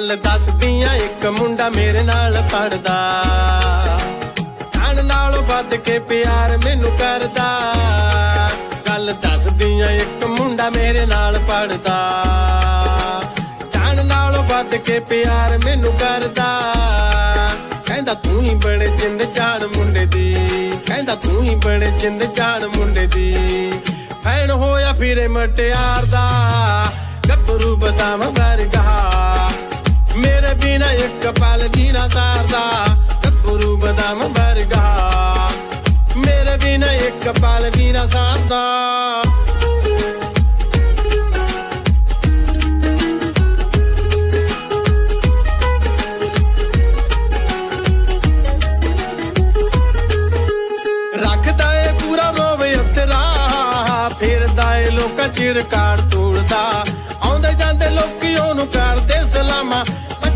ਗੱਲ ਦੱਸਦੀਆਂ, ਇੱਕ ਮੁੰਡਾ ਮੇਰੇ ਨਾਲ ਪੜਦਾ ਜਾਨ ਨਾਲੋਂ ਵੱਧ ਕੇ ਪਿਆਰ ਮੈਨੂੰ ਕਰਦਾ। ਗੱਲ ਦੱਸਦੀਆਂ, ਇੱਕ ਮੁੰਡਾ ਮੇਰੇ ਨਾਲ ਪੜਦਾ ਜਾਨ ਨਾਲੋਂ ਵੱਧ ਕੇ ਪਿਆਰ ਮੈਨੂੰ ਕਰਦਾ। ਕਹਿੰਦਾ ਤੂੰ ਹੀ ਬੜੇ ਜਿੰਦ ਜਾਨ ਮੁੰਡੇ ਦੀ। ਕਹਿੰਦਾ ਤੂੰ ਹੀ ਬੜੇ ਜਿੰਦ ਜਾਨ ਮੁੰਡੇ ਦੀ। ਫੈਨ ਹੋਇਆ ਫਿਰੇ ਮਟਿਆਰ ਦਾ। ਗੱਭਰੂ ਬਦਾਮ ਵਰਗਾ ਇੱਕ ਪਲ ਵੀ ਨਾ ਸਾਰਦਾ ਗੱਭਰੂ ਬਦਾਮ ਵਰਗਾ ਮੇਰੇ ਬਿਨਾ ਇੱਕ ਪਲ ਵੀ ਨਾ ਸਾਰਦਾ। ਰੱਖਦਾ ਏ ਪੂਰਾ ਰੋਵੇ ਅਥਰਾ, ਫਿਰਦਾ ਏ ਲੋਕਾਂ ਚਿਰ ਰਿਕਾਰਡ ਤੋੜਦਾ। ਆਉਂਦੇ ਜਾਂਦੇ ਲੋਕੀ ਉਹਨੂੰ ਕਰਦੇ ਸਲਾਮਾ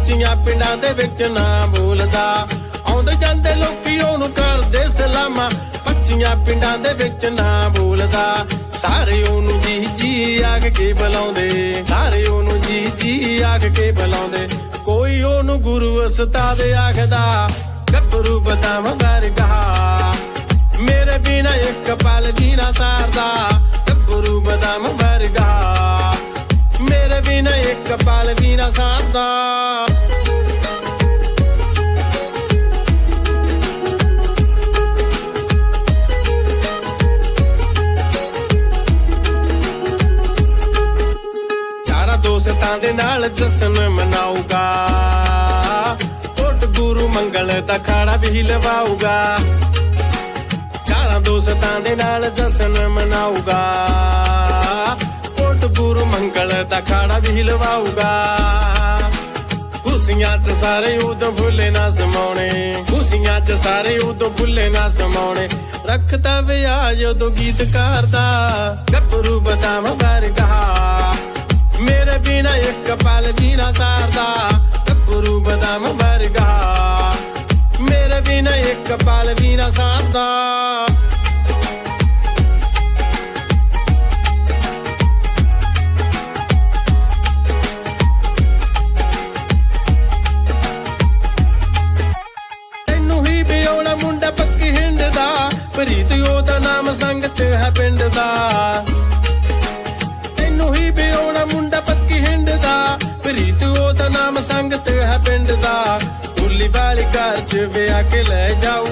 ਬੱਚੀਆਂ ਪਿੰਡਾਂ ਦੇ ਵਿੱਚ ਨਾ ਬੋਲਦਾ। ਆਉਂਦੇ ਜਾਂਦੇ ਲੋਕੀ ਉਹਨੂੰ ਕਰਦੇ ਸਲਾਮਾਂ। ਪੱਚੀਆਂ ਪਿੰਡਾਂ ਦੇ ਵਿੱਚ ਨਾ ਬੋਲਦਾ। ਸਾਰੇ ਉਹਨੂੰ ਜੀ ਜੀ ਆਗ ਕੇ ਬੁਲਾਉਂਦੇ। ਸਾਰੇ ਉਹਨੂੰ ਜੀ ਜੀ ਆਗ ਕੇ ਬੁਲਾਉਂਦੇ। ਕੋਈ ਉਹਨੂੰ ਗੁਰੂ ਉਸਤਾਦ ਆਖਦਾ, ਗੱਭਰੂ ਬਦਾਮ ਵਰਗਾ। ਮੇਰੇ ਬਿਨਾ ਇੱਕ ਪਲ ਵੀ ਨਾ ਸਾਰਦਾ, ਗੱਭਰੂ ਬਦਾਮ ਵਰਗਾ। ਮੇਰੇ ਬਿਨਾ ਇੱਕ ਪਲ ਵੀ ਨਾ ਸਾਰਦਾ। ਦੋਸਤਾਂ ਦੇ ਨਾਲ ਜਸ਼ਨ ਮਨਾਊਗਾ। ਓਟ ਗੁਰੂ ਮੰਗਲ ਦਾ ਖਾੜਾ ਵੀ ਲਵਾਊਗਾ। ਚਾਰਾਂ ਦੋਸਤਾਂ ਦੇ ਨਾਲ ਜਸ਼ਨ ਮਨਾਊਗਾ। ਓਟ ਗੁਰੂ ਮੰਗਲ ਦਾ ਖਾੜਾ ਵੀ ਲਵਾਊਗਾ। ਖੁਸ਼ੀਆਂ ਚ ਸਾਰੇ ਉਦੋਂ ਭੁੱਲੇ ਨਾ ਸਮਾਉਣੇ। ਖੁਸ਼ੀਆਂ ਚ ਸਾਰੇ ਉਦੋਂ ਭੁੱਲੇ ਨਾ ਸਮਾਉਣੇ। ਰੱਖਦਾ ਵਿਆਹ ਜਦੋਂ ਗੀਤਕਾਰ ਦਾ। ਗੱਭਰੂ ਬਦਾਮ ਵਰਗਾ। ਮੇਰੇ ਬਿਨਾ ਇੱਕ ਪਲ ਵੀ ਨਾ ਸਾਰਦਾ ਗੱਭਰੂ ਬਦਾਮ ਵਰਗਾ। ਮੇਰੇ ਬਿਨਾ ਇੱਕ ਪਲ ਵੀ ਨਾ ਸਾਰਦਾ। ਤੈਨੂੰ ਹੀ ਬਿਉਣਾ ਮੁੰਡਾ ਪੱਕੀ ਹਿੰਡ ਦਾ, ਪ੍ਰੀਤ ਉਹਦਾ ਨਾਮ ਸੰਗਤ ਹੈ ਪਿੰਡ ਦਾ। ਹੈ ਪਿੰਡ ਦਾ। ਉੱਲੀ ਵਾਲੀ ਘਰ ਚ ਵਿਆਹ ਕੇ ਲੈ ਜਾਊ।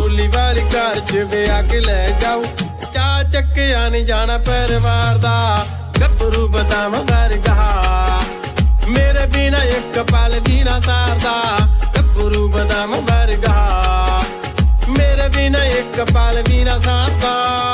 ਉੱਲੀ ਵਾਲੀ ਘਰ ਚ ਵਿਆਹ ਕੇ ਲੈ ਜਾਊ। ਚਾ ਚੱਕਿਆ ਨਹੀਂ ਜਾਣਾ ਪਰਿਵਾਰ ਦਾ। ਗੱਭਰੂ ਬਦਾਮ ਵਰਗਾ। ਮੇਰੇ ਬਿਨਾ ਇੱਕ ਪਲ ਵੀ ਨਾ ਸਾਰਦਾ। ਗੱਭਰੂ ਬਦਾਮ ਵਰਗਾ। ਮੇਰੇ ਬਿਨਾ ਇੱਕ ਪਲ ਵੀ ਨਾ ਸਾਰਦਾ।